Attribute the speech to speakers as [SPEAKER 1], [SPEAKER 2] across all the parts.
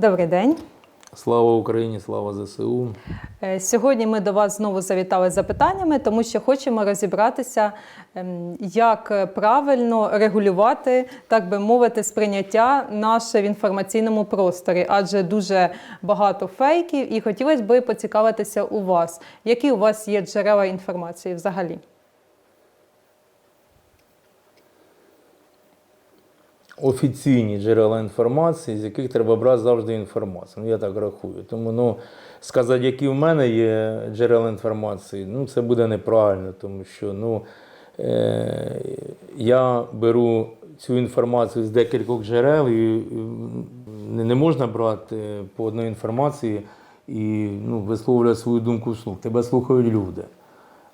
[SPEAKER 1] Добрий день.
[SPEAKER 2] Слава Україні, слава ЗСУ.
[SPEAKER 1] Е, Сьогодні ми до вас знову завітали з запитаннями, тому що хочемо розібратися, ем, як правильно регулювати, так би мовити, сприйняття наше в інформаційному просторі, адже дуже багато фейків, і хотілося б поцікавитися у вас, які у вас є джерела інформації взагалі.
[SPEAKER 2] Офіційні джерела інформації, з яких треба брати завжди інформацію. Ну, я так рахую. Тому ну, сказати, які в мене є джерела інформації, ну, це буде неправильно, тому що ну, е, я беру цю інформацію з декількох джерел і не, можна брати по одній інформації і ну, висловлювати свою думку вслух. Тебе слухають люди.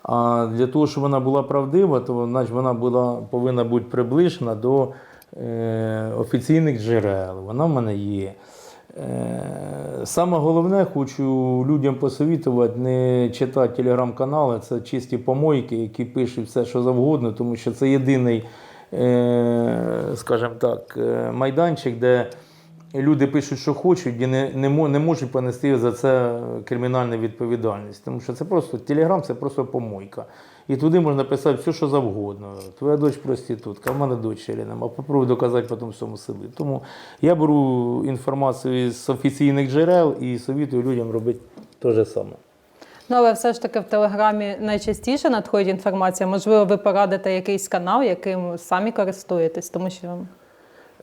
[SPEAKER 2] А для того, щоб вона була правдива, то значить, вона була, повинна бути приближена до офіційних джерел. Вона в мене є. Е, саме головне, хочу людям посовітувати не читати телеграм-канали, це чисті помойки, які пишуть все, що завгодно, тому що це єдиний, е, скажімо так, е, майданчик, де люди пишуть, що хочуть, і не, не можуть понести за це кримінальну відповідальність. Тому що це просто телеграм, це просто помойка. І туди можна писати все, що завгодно. Твоя дочь проститутка, в мене дочері нема. Попробуй доказати потім всьому селі. Тому я беру інформацію з офіційних джерел і совітую людям робити те же саме.
[SPEAKER 1] Ну, але все ж таки в Телеграмі найчастіше надходить інформація. Можливо, ви порадите якийсь канал, яким самі користуєтесь, тому що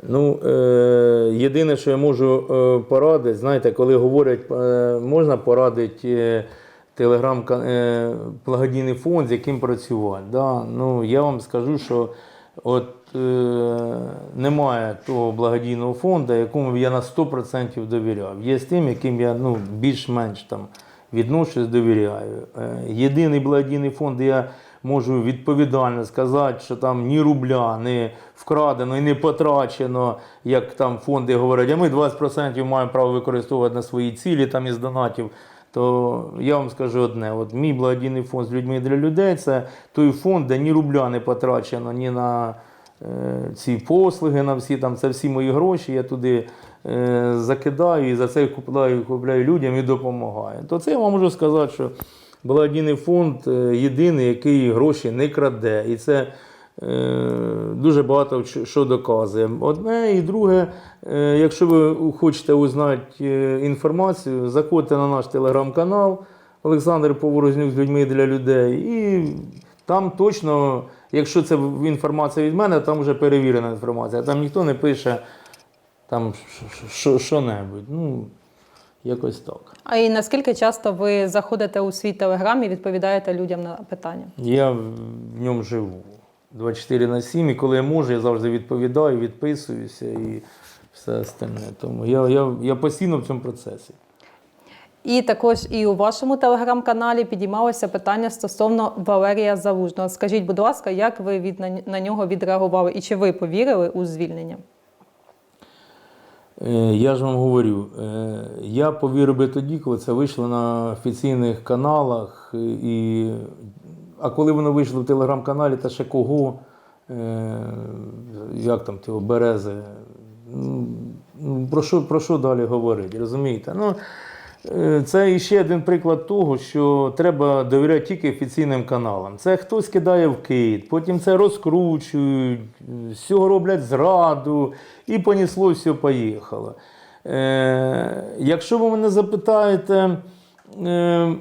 [SPEAKER 2] Ну, е, єдине, що я можу е, порадити, знаєте, коли говорять, е, можна порадити е, телеграм благодійний фонд, з яким працювати. Да? Ну, я вам скажу, що от е, немає того благодійного фонду, якому я на 100% довіряв. Є з тим, яким я ну, більш-менш там відношусь, довіряю. Е, Єдиний благодійний фонд, де я можу відповідально сказати, що там ні рубля не вкрадено і не потрачено, як там фонди говорять, а ми 20% маємо право використовувати на свої цілі там із донатів. То я вам скажу одне: от мій благодійний фонд з людьми для людей це той фонд, де ні рубля не потрачено, ні на е, ці послуги, на всі там, це всі мої гроші. Я туди е, закидаю і за це купляю, купляю людям і допомагаю. То це я вам можу сказати, що благодійний фонд е, єдиний, який гроші не краде. І це дуже багато що- доказує. Одне і друге, е, якщо ви хочете узнати е, інформацію, заходьте на наш телеграм-канал Олександр Поворознюк з людьми для людей. І там точно, якщо це інформація від мене, там вже перевірена інформація. Там ніхто не пише там що- що- що-небудь. Ну, якось так.
[SPEAKER 1] а і наскільки часто ви заходите у свій телеграм і відповідаєте людям на питання?
[SPEAKER 2] Я в ньому живу 24 на 7, і коли я можу, я завжди відповідаю, відписуюся і все остальне. Тому я, я, я постійно в цьому процесі.
[SPEAKER 1] І також і у вашому телеграм-каналі підіймалося питання стосовно Валерія Залужного. Скажіть, будь ласка, як ви від на, на нього відреагували і чи ви повірили у звільнення?
[SPEAKER 2] Е, Я ж вам говорю, е, я повірив би тоді, коли це вийшло на офіційних каналах. е, І... А коли воно вийшло в телеграм-каналі, та ще кого, е, як там того, берези. Ну, ну, Про що, про що далі говорити, розумієте? Ну, е, це іще один приклад того, що треба довіряти тільки офіційним каналам. Це хтось кидає в кит, потім це розкручують, з цього роблять зраду, і понісло все поїхало. Е, якщо ви мене запитаєте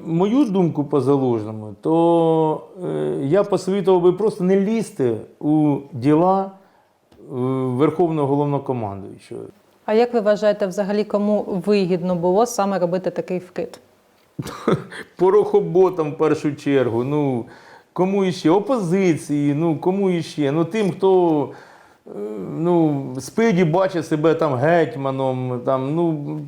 [SPEAKER 2] мою думку по залужному, то е, я посовітував би просто не лізти у діла е, Верховного головнокомандуючого.
[SPEAKER 1] А як ви вважаєте, взагалі кому вигідно було саме робити такий вкид?
[SPEAKER 2] порохоботам в першу чергу. Ну, кому іще? Опозиції, ну кому іще? Ну тим, хто е, ну, спить і бачить себе там гетьманом. Там, ну,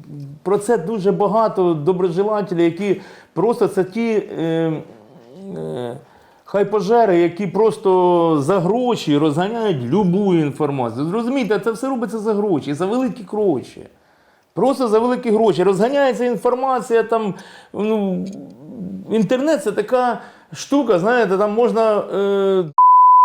[SPEAKER 2] про це дуже багато доброжелателів, які просто це ті. Е, е, Хай пожери, які просто за гроші розганяють любу інформацію. Зрозумієте, це все робиться за гроші, за великі гроші. Просто за великі гроші. Розганяється інформація там. Ну, інтернет це така штука, знаєте, там можна е,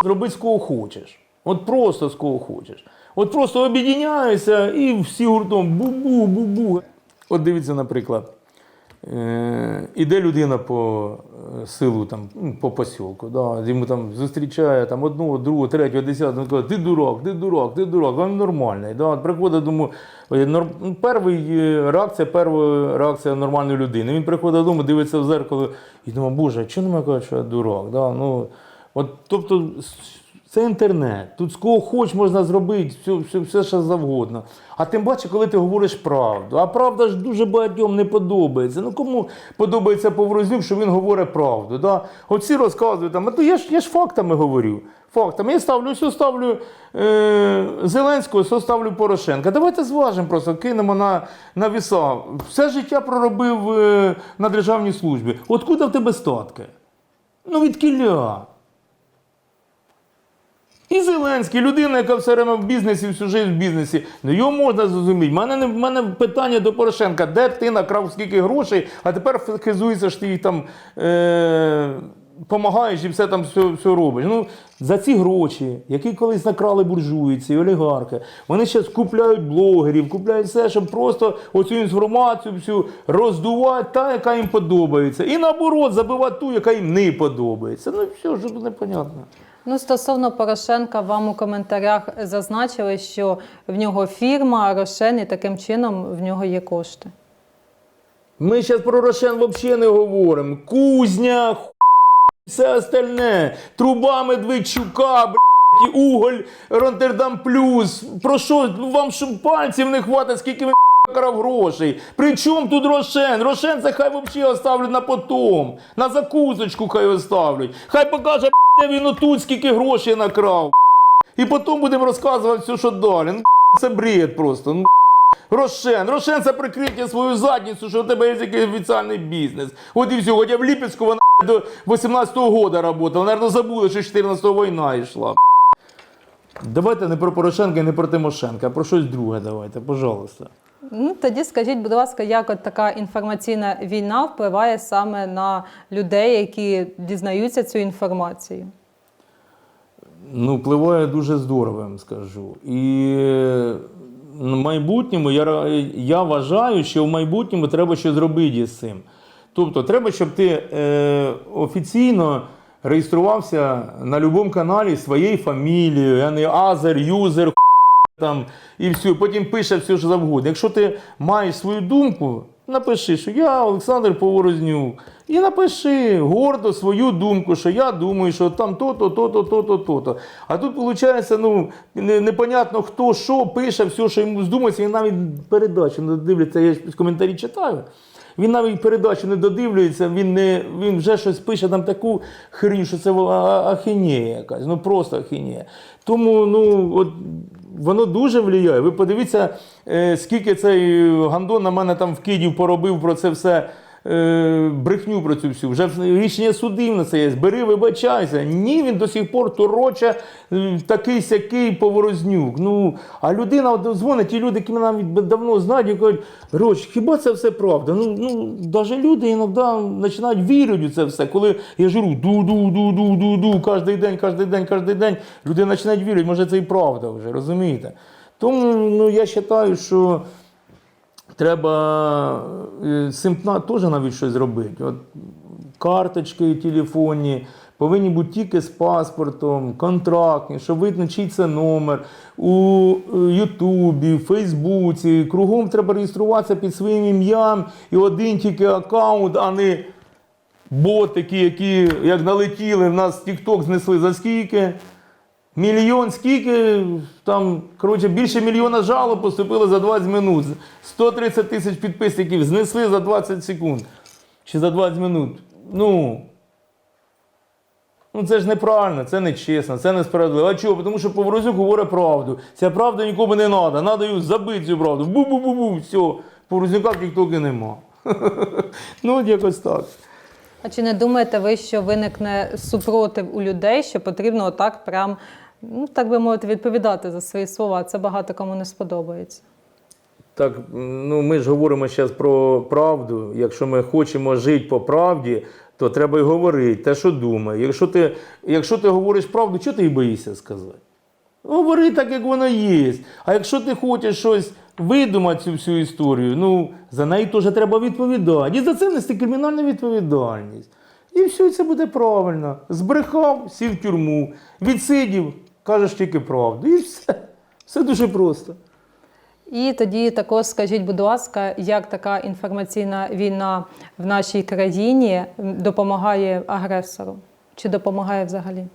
[SPEAKER 2] робити з кого хочеш. От просто з кого хочеш. От просто об'єднаються і всі гуртом бу-бу, бу-бу. От дивіться, наприклад. Е, іде людина по е, селу, там, ну, по посілку, да, йому там зустрічає там, одного, другого, третього, десятого, каже, ти дурак, ти дурак, ти дурак, він нормальний. Да. Приходить, думаю, е, ну, перший е, реакція, перша реакція нормальної людини. Він приходить додому, дивиться в зеркало і думає, боже, чого не кажуть, що я дурак? Да? Ну, от, тобто, це інтернет. Тут з кого хоч можна зробити все, все, все що завгодно. А тим паче, коли ти говориш правду. А правда ж дуже багатьом не подобається. Ну кому подобається Поворознюк, що він говорить правду. Да? Всі розказують, там, я ж, я ж фактами говорю. Фактами. Я ставлю, все ставлю е, Зеленського, все ставлю Порошенка. Давайте зважимо просто, кинемо на, на віса. Все життя проробив е, на державній службі. Откуда в тебе статки? Ну від кіля. І Зеленський, людина, яка все время в бізнесі, всю життя в бізнесі. Ну його можна зрозуміти. У мене, не- в мене питання до Порошенка, де ти накрав скільки грошей, а тепер хизуєшся, що ти їх там е, і все там все, все робиш. Ну, за ці гроші, які колись накрали буржуїці, олігархи, вони зараз купляють блогерів, купляють все, щоб просто оцю інформацію всю роздувати та, яка їм подобається. І наоборот, забивати ту, яка їм не подобається. Ну все, тут непонятно.
[SPEAKER 1] Ну, стосовно Порошенка, вам у коментарях зазначили, що в нього фірма Рошен, і таким чином в нього є кошти.
[SPEAKER 2] Ми зараз про Рошен взагалі не говоримо. Кузня, ху... все остальне. Труба Медведчука, блядь, і уголь, Ронтердам Плюс. Про що вам що пальців не хватить, скільки ви крав грошей? При чому тут Рошен? Рошен це хай взагалі оставлять на потом. На закусочку хай оставлять. Хай покаже, де він отут, скільки грошей накрав. І потім будемо розказувати все, що далі. Ну, це бред просто. Ну, Рошен, Рошен це прикриття свою задницю, що у тебе є якийсь офіціальний бізнес. От і все, хоча в Ліпецьку вона до 18-го года працювала. Наверно, забули, що 14-го війна йшла. Давайте не про Порошенка і не про Тимошенка, а про щось друге давайте, пожалуйста.
[SPEAKER 1] Ну, тоді скажіть, будь ласка, як от така інформаційна війна впливає саме на людей, які дізнаються цю інформацію?
[SPEAKER 2] Ну, впливає дуже здорово, я вам скажу. І в майбутньому я, я вважаю, що в майбутньому треба щось зробити з цим. Тобто, треба, щоб ти е, офіційно реєструвався на будь-якому каналі своєю фамілією, а не азер, юзер, там, і все. Потім пише все, що завгодно. Якщо ти маєш свою думку, напиши, що я Олександр Поворознюк. І напиши гордо свою думку, що я думаю, що там то-то, то-то, то-то, то-то. А тут виходить, ну, непонятно, хто що пише, все, що йому здумається, він навіть передачу не дивляться, я ж коментарі читаю. Він навіть передачу не додивлюється, він, не, він вже щось пише там таку хрінь, що це ахінея якась, ну просто ахінея. Тому ну, от, воно дуже впливає. Ви подивіться, е, скільки цей гандон на мене там вкидів поробив про це все. Е, Брехню про цю всю, вже рішення судів на це є. Бери, вибачайся. Ні, він до сих пор тороче е, такий сякий поворознюк. Ну, а людина от дзвонить, ті люди, які мене давно знають, і кажуть, Роч, хіба це все правда? Ну, ну навіть люди іноді починають вірити в це все. Коли я журу ду-ду-ду-ду-ду-ду, кожен день, кожен день, кожен день, люди починають вірити, може це і правда вже, розумієте? Тому ну, я вважаю, що треба е, цим теж навіть щось зробити. От, карточки телефонні повинні бути тільки з паспортом, контрактні, щоб видно, чий це номер. У е, Ютубі, Фейсбуці. Кругом треба реєструватися під своїм ім'ям і один тільки аккаунт, а не ботики, які як налетіли, в нас TikTok знесли за скільки. Мільйон скільки там, коротше, більше мільйона жалоб поступило за 20 минут. 130 тисяч підписників знесли за 20 секунд. Чи за 20 минут. Ну. Ну це ж неправильно, це не чесно, це несправедливо. А чого? Тому що Поворозюк говорить правду. Ця правда нікому не треба. Треба її забити цю правду. Бу-бу-бу-бу, все. Поворозюка тіктокі нема. Ну, от якось так.
[SPEAKER 1] А чи не думаєте ви, що виникне супротив у людей, що потрібно отак прям, ну так би мовити, відповідати за свої слова? Це багато кому не сподобається.
[SPEAKER 2] Так, ну ми ж говоримо зараз про правду. Якщо ми хочемо жити по правді, то треба й говорити те, що думає. Якщо ти, якщо ти говориш правду, чого ти її боїшся сказати? Говори так, як воно є. А якщо ти хочеш щось видумати цю всю історію, ну за неї теж треба відповідати. І за це нести кримінальну відповідальність. І все це буде правильно. Збрехав, сів в тюрму, відсидів, кажеш тільки правду. І все. Все дуже просто.
[SPEAKER 1] І тоді також скажіть, будь ласка, як така інформаційна війна в нашій країні допомагає агресору? Чи допомагає взагалі?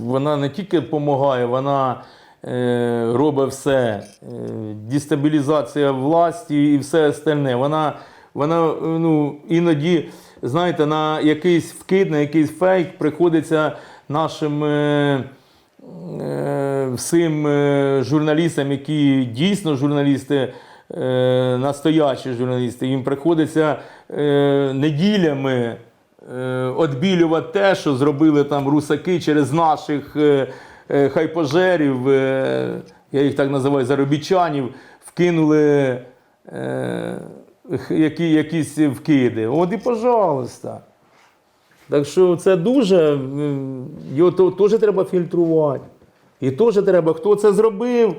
[SPEAKER 2] вона не тільки допомагає, вона е, робить все. Е, дестабілізація власті і все остальне. Вона, вона ну, іноді, знаєте, на якийсь вкид, на якийсь фейк приходиться нашим. Е, е, Всім е, журналістам, які дійсно журналісти, настоящі журналісти, їм приходиться е, неділями відбілювати те, що зробили там русаки через наших е, е, хайпожерів, е, я їх так називаю, заробітчанів, вкинули е, які, якісь вкиди. От і пожалуйста. Так що це дуже, його теж треба фільтрувати. І теж треба, хто це зробив,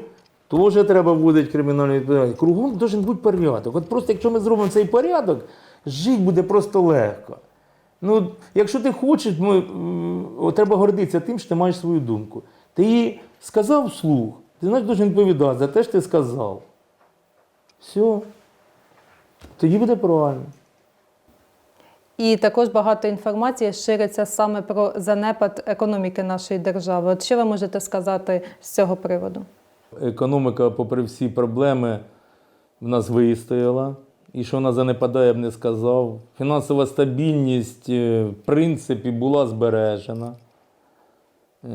[SPEAKER 2] теж треба вводити кримінальну відповідальність. Кругом має бути порядок. От просто якщо ми зробимо цей порядок, жити буде просто легко. Ну, якщо ти хочеш, ми, треба гордитися тим, що ти маєш свою думку. Ти її сказав вслух, ти знаєш, дуже відповідати за те, що ти сказав. Все. Тоді буде правильно.
[SPEAKER 1] І також багато інформації шириться саме про занепад економіки нашої держави. От що ви можете сказати з цього приводу?
[SPEAKER 2] Економіка, попри всі проблеми, в нас вистояла. І що вона занепадає, я б не сказав. Фінансова стабільність, е, в принципі, була збережена. Е,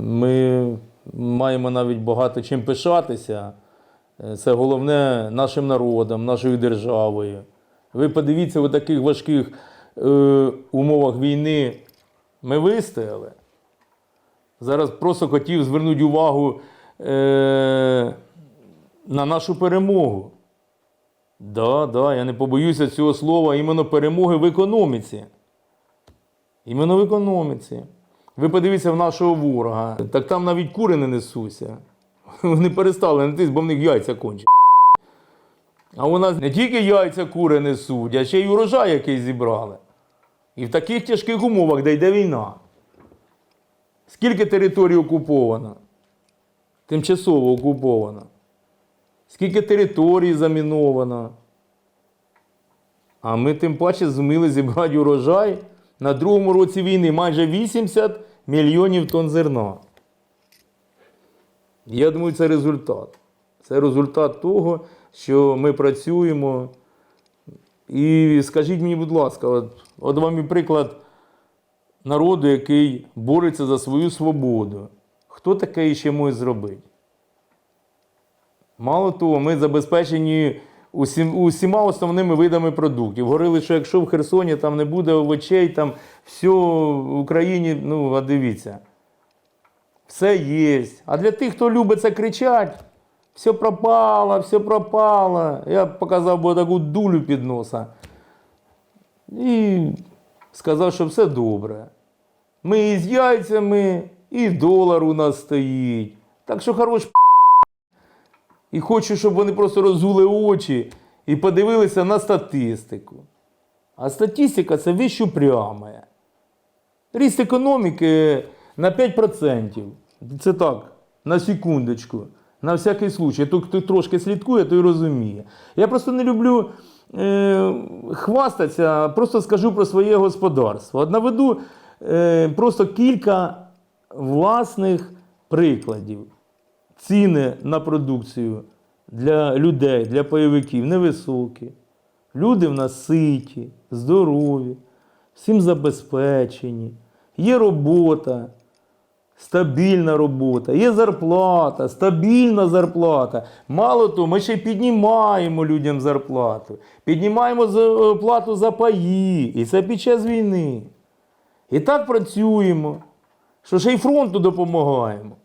[SPEAKER 2] Ми маємо навіть багато чим пишатися. Е, Це головне нашим народом, нашою державою. Ви подивіться, у таких важких е, умовах війни ми вистояли. Зараз просто хотів звернути увагу е, на нашу перемогу. Да, да, я не побоюся цього слова, іменно перемоги в економіці. Іменно в економіці. Ви подивіться в нашого ворога. Так там навіть кури не несуться. Вони перестали нестись, бо в них яйця кончені. А у нас не тільки яйця кури несуть, а ще й урожай який зібрали. І в таких тяжких умовах, де йде війна. Скільки територій окуповано? Тимчасово окуповано. Скільки територій заміновано. А ми тим паче зуміли зібрати урожай на другому році війни майже 80 мільйонів тонн зерна. Я думаю, це результат. Це результат того, що ми працюємо. І скажіть мені, будь ласка, от, от вам і приклад народу, який бореться за свою свободу. Хто таке ще може зробити? Мало того, ми забезпечені усім, усіма основними видами продуктів. Говорили, що якщо в Херсоні там не буде овочей, там все в Україні, ну, а дивіться, все є. А для тих, хто любить це кричати, все пропало, все пропало. Я показав би таку дулю під носа. І сказав, що все добре. Ми і з яйцями, і долар у нас стоїть. Так що хорош і хочу, щоб вони просто розгули очі і подивилися на статистику. А статистика це віщо упряме. Ріст економіки на 5%. Це так, на секундочку. На всякий случай. Хто, хто трошки слідкує, той розуміє. Я просто не люблю е, хвастатися, просто скажу про своє господарство. От наведу е, просто кілька власних прикладів ціни на продукцію для людей, для пайовиків невисокі. Люди в нас ситі, здорові, всім забезпечені, є робота, стабільна робота, є зарплата, стабільна зарплата. Мало того, ми ще піднімаємо людям зарплату, піднімаємо плату за паї, і це під час війни. І так працюємо, що ще й фронту допомагаємо.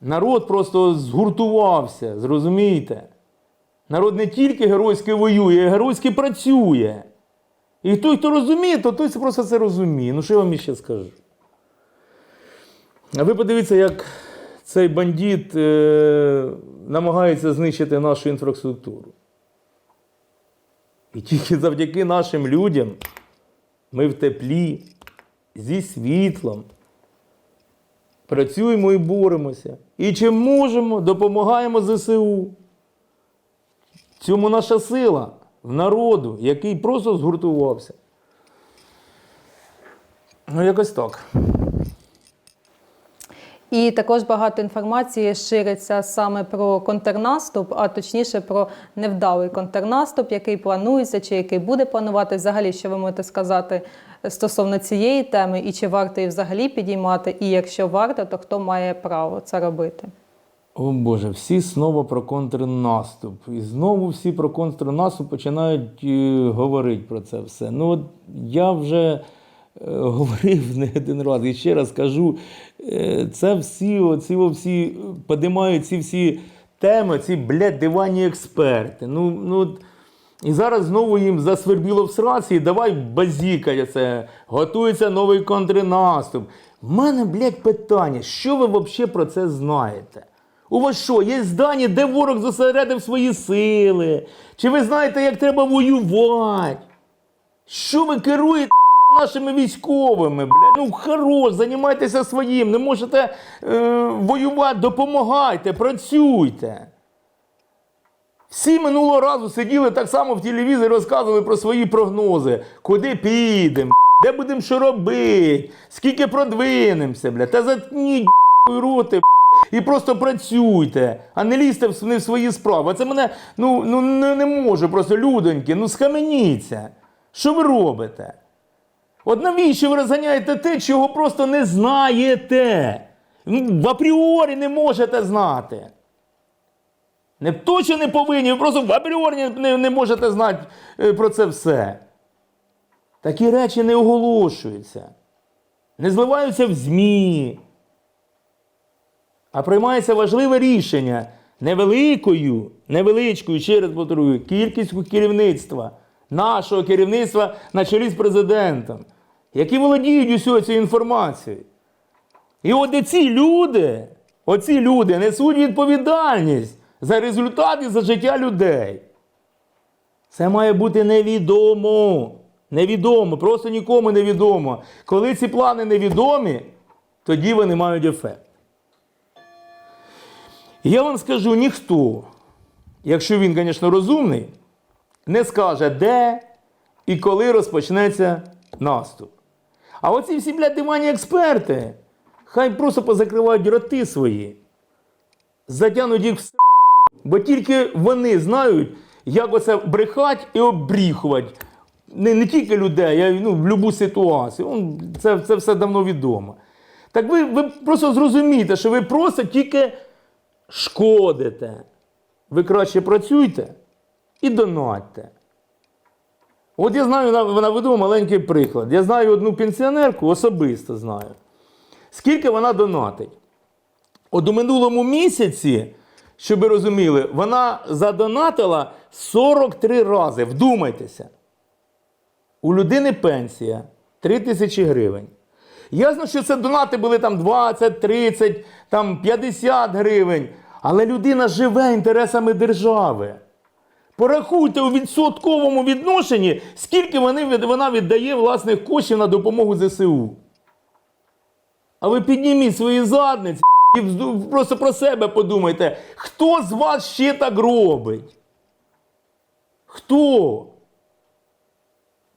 [SPEAKER 2] Народ просто згуртувався, зрозумієте? Народ не тільки геройськи воює, а геройськи працює. І той, хто розуміє, то той просто це розуміє. Ну що я вам ще скажу? А ви подивіться, як цей бандит е, намагається знищити нашу інфраструктуру. І тільки завдяки нашим людям ми в теплі, зі світлом. Працюємо і боремося. І чим можемо, допомагаємо ЗСУ. Цьому наша сила в народу, який просто згуртувався. Ну, якось так.
[SPEAKER 1] І також багато інформації шириться саме про контрнаступ, а точніше про невдалий контрнаступ, який планується чи який буде планувати. Взагалі, що ви можете сказати стосовно цієї теми, і чи варто її взагалі підіймати, і якщо варто, то хто має право це робити?
[SPEAKER 2] О Боже, всі знову про контрнаступ. І знову всі про контрнаступ починають е, говорити про це все. Ну, от я вже говорив не один раз і ще раз кажу: е, це всі, оці всі подимають ці всі теми, ці блядь, диванні експерти. Ну, ну, і зараз знову їм засвербіло в сраці, і давай базікає це, готується новий контрнаступ. В мене, блядь, питання, що ви взагалі про це знаєте? У вас що, є здані, де ворог зосередив свої сили? Чи ви знаєте, як треба воювати? Що ви керуєте нашими військовими? Бля? Ну, хорош, займайтеся своїм. Не можете е, воювати, допомагайте, працюйте. Всі минулого разу сиділи так само в телевізорі, розказували про свої прогнози. Куди підемо, де будемо що робити, скільки продвинемося, бля. Та заткніть роти бля, і просто працюйте, а не лізьте в свої справи. А Це мене ну, ну не, не можу, просто людоньки, ну схаменіться. Що ви робите? От навіщо ви розганяєте те, чого просто не знаєте? В апріорі не можете знати. Не точно не повинні, ви просто в апріорі не, не, не можете знати е, про це все. Такі речі не оголошуються, не зливаються в ЗМІ. А приймається важливе рішення невеликою, невеличкою, ще раз повторюю, кількістю керівництва, нашого керівництва на чолі з президентом, які володіють усю цією інформацією. І от ці люди, оці люди несуть відповідальність за результати, за життя людей. Це має бути невідомо. Невідомо, просто нікому невідомо. Коли ці плани невідомі, тоді вони мають ефект. Я вам скажу, ніхто, якщо він, звісно, розумний, не скаже, де і коли розпочнеться наступ. А оці всі, блядь, дивані експерти, хай просто позакривають роти свої, затягнуть їх в с***, бо тільки вони знають, як оце брехать і обріхувати. Не, не тільки людей, а ну, в будь-яку ситуацію. Це, це все давно відомо. Так ви, ви просто зрозумієте, що ви просто тільки шкодите. Ви краще працюйте і донатьте. От я знаю, на- наведу маленький приклад. Я знаю одну пенсіонерку, особисто знаю. Скільки вона донатить? От у минулому місяці, щоб ви розуміли, вона задонатила 43 рази. Вдумайтеся. У людини пенсія 3 тисячі гривень. Ясно, що це донати були там 20, 30, там 50 гривень. Але людина живе інтересами держави. Порахуйте у відсотковому відношенні, скільки вони, вона віддає власних коштів на допомогу ЗСУ. А ви підніміть свої задниці і просто про себе подумайте, хто з вас ще так робить? Хто?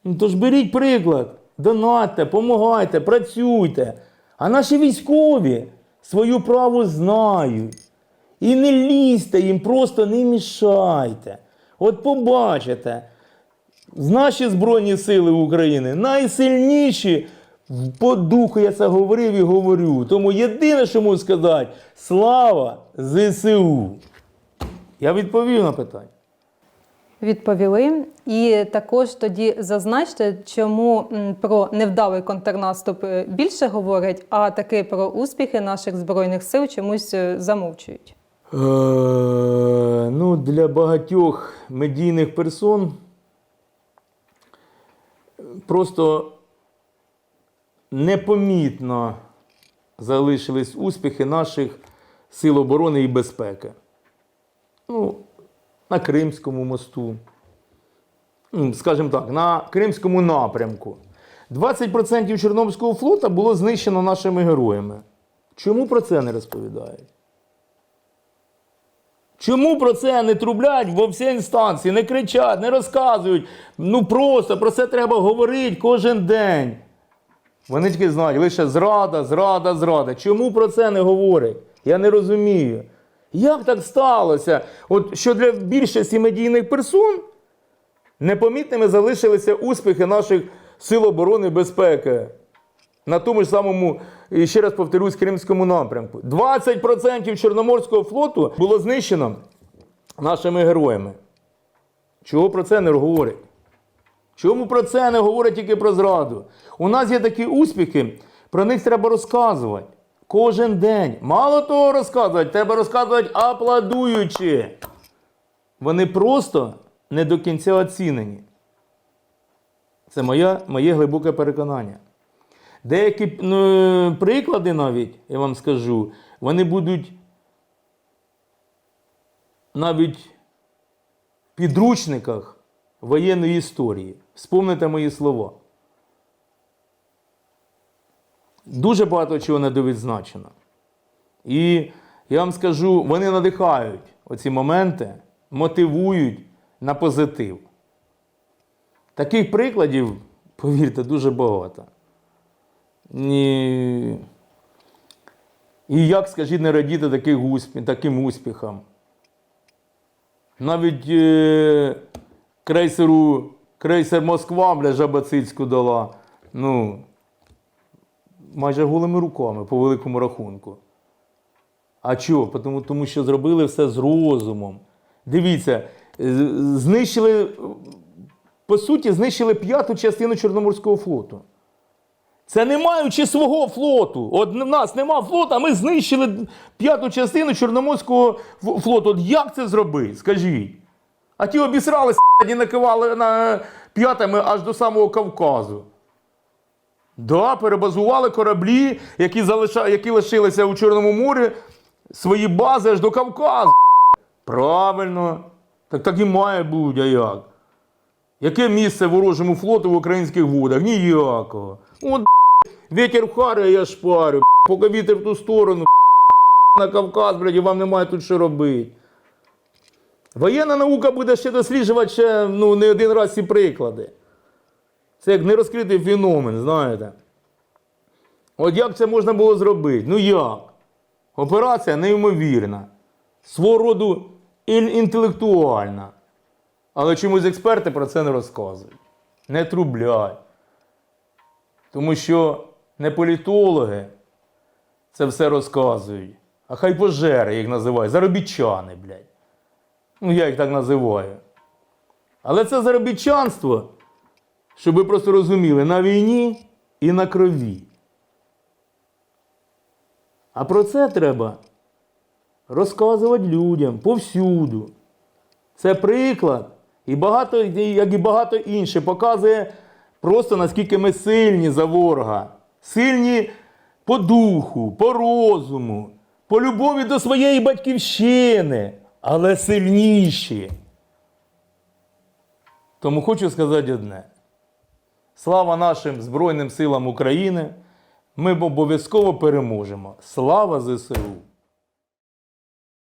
[SPEAKER 2] Ну, тож беріть приклад, донатьте, помагайте, працюйте. А наші військові свою праву знають. І не лізьте їм, просто не мішайте. От побачите, наші Збройні Сили України найсильніші по духу, я це говорив і говорю. Тому єдине, що можу сказати, слава ЗСУ. Я відповів на питання.
[SPEAKER 1] Відповіли. І також тоді зазначте, чому про невдалий контрнаступ е, більше говорять, а таки про успіхи наших збройних сил чомусь е, замовчують.
[SPEAKER 2] Е, ну, для багатьох медійних персон просто непомітно залишились успіхи наших сил оборони і безпеки. Ну, на Кримському мосту, ну, скажімо так, на Кримському напрямку. 20% Чорноморського флота було знищено нашими героями. Чому про це не розповідають? Чому про це не трублять во всі інстанції, не кричать, не розказують? Ну просто про це треба говорити кожен день. Вони тільки знають, лише зрада, зрада, зрада. Чому про це не говорять? Я не розумію. Як так сталося? От що для більшості медійних персон непомітними залишилися успіхи наших сил оборони безпеки. На тому ж самому, і ще раз повторюсь, Кримському напрямку. 20% Чорноморського флоту було знищено нашими героями. Чого про це не говорять? Чому про це не говорять тільки про зраду? У нас є такі успіхи, про них треба розказувати. Кожен день. Мало того розказувати, треба розказувати аплодуючи. Вони просто не до кінця оцінені. Це моя, моє глибоке переконання. Деякі ну, приклади навіть, я вам скажу, вони будуть навіть в підручниках воєнної історії. Вспомните мої слова. Дуже багато чого недовідзначено. І я вам скажу, вони надихають оці моменти, мотивують на позитив. Таких прикладів, повірте, дуже багато. І, і як, скажіть, не радіти таких успіх, таким успіхам? Навіть е, крейсеру, крейсер Москва, бля, Жабацицьку дала. Ну, майже голими руками, по великому рахунку. А чого? Тому, тому що зробили все з розумом. Дивіться, знищили, по суті, знищили п'яту частину Чорноморського флоту. Це не маючи свого флоту. От в нас нема флоту, а ми знищили п'яту частину Чорноморського флоту. От як це зробити? Скажіть. А ті обісралися і накивали на п'ятами аж до самого Кавказу. Да, перебазували кораблі, які, залиша... які лишилися у Чорному морі, свої бази аж до Кавказу. Правильно. Так так і має бути, а як? Яке місце ворожому флоту в українських водах? Ніякого. От вітер в хари, я шпарю. Поки вітер в ту сторону, на Кавказ, блядь, і вам немає тут що робити. Воєнна наука буде ще досліджувати ще ну, не один раз ці приклади. Це як нерозкритий феномен, знаєте. От як це можна було зробити? Ну як? Операція неймовірна. Свого роду інтелектуальна. Але чомусь експерти про це не розказують. Не трублять. Тому що не політологи це все розказують, а хай пожери їх називають, заробітчани, блядь. Ну, я їх так називаю. Але це заробітчанство, щоб ви просто розуміли, на війні і на крові. А про це треба розказувати людям повсюду. Це приклад. І багато, як і багато інших, показує просто наскільки ми сильні за ворога. Сильні по духу, по розуму, по любові до своєї батьківщини, але сильніші. Тому хочу сказати одне: слава нашим Збройним силам України! Ми обов'язково переможемо. Слава ЗСУ!